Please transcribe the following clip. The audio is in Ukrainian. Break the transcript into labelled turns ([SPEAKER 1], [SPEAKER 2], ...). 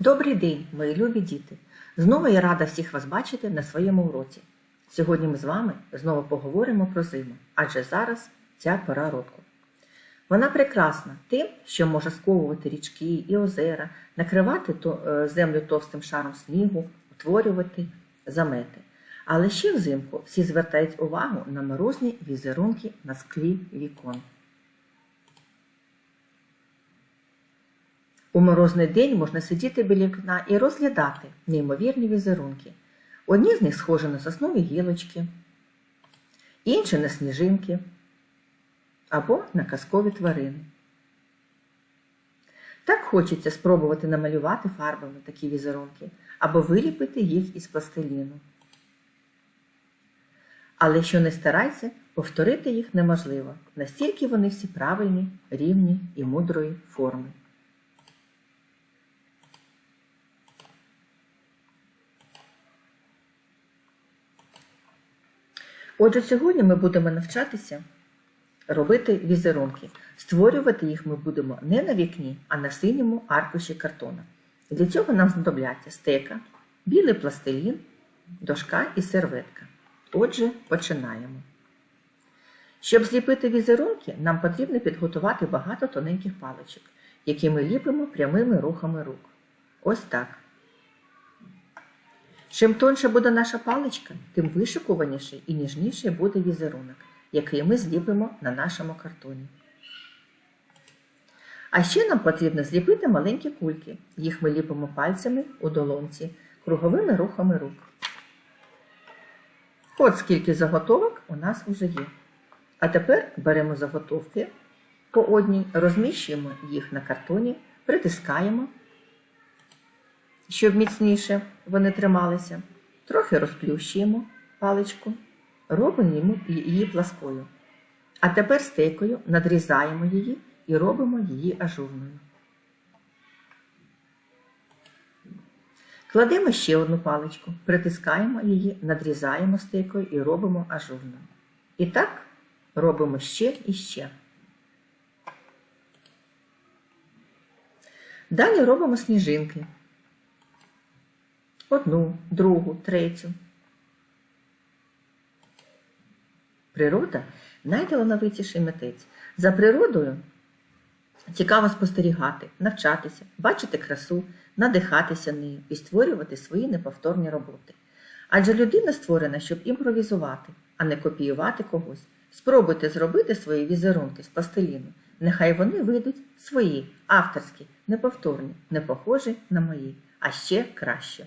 [SPEAKER 1] Добрий день, мої любі діти! Знову я рада всіх вас бачити на своєму уроці. Сьогодні ми з вами знову поговоримо про зиму, адже зараз ця пора року. Вона прекрасна тим, що може сковувати річки і озера, накривати е, землю товстим шаром снігу, утворювати замети. Але ще взимку всі звертають увагу на морозні візерунки на склі вікон. У морозний день можна сидіти біля вікна і розглядати неймовірні візерунки. Одні з них схожі на соснові гілочки, інші на сніжинки або на казкові тварини. Так хочеться спробувати намалювати фарбами такі візерунки або виліпити їх із пластиліну. Але що не старайся, повторити їх неможливо, настільки вони всі правильні, рівні і мудрої форми. Отже, сьогодні ми будемо навчатися робити візерунки. Створювати їх ми будемо не на вікні, а на синьому аркуші картона. Для цього нам знадобляться стека, білий пластилін, дошка і серветка. Отже, починаємо. Щоб зліпити візерунки, нам потрібно підготувати багато тоненьких паличок, які ми ліпимо прямими рухами рук. Ось так. Чим тоньше буде наша паличка, тим вишикуваніший і ніжніший буде візерунок, який ми зліпимо на нашому картоні. А ще нам потрібно зліпити маленькі кульки. Їх ми ліпимо пальцями у долонці, круговими рухами рук. От скільки заготовок у нас уже є. А тепер беремо заготовки по одній, розміщуємо їх на картоні, притискаємо щоб міцніше вони трималися. Трохи розплющуємо паличку, робимо її пласкою. А тепер стейкою надрізаємо її і робимо її ажурною. Кладемо ще одну паличку, притискаємо її, надрізаємо стейкою і робимо ажурною. І так робимо ще і ще. Далі робимо сніжинки. Одну, другу, третю. Природа найталановитіший митець. За природою цікаво спостерігати, навчатися, бачити красу, надихатися нею і створювати свої неповторні роботи. Адже людина створена, щоб імпровізувати, а не копіювати когось. Спробуйте зробити свої візерунки з пластиліну. Нехай вони вийдуть свої, авторські, неповторні, не похожі на мої, а ще краще.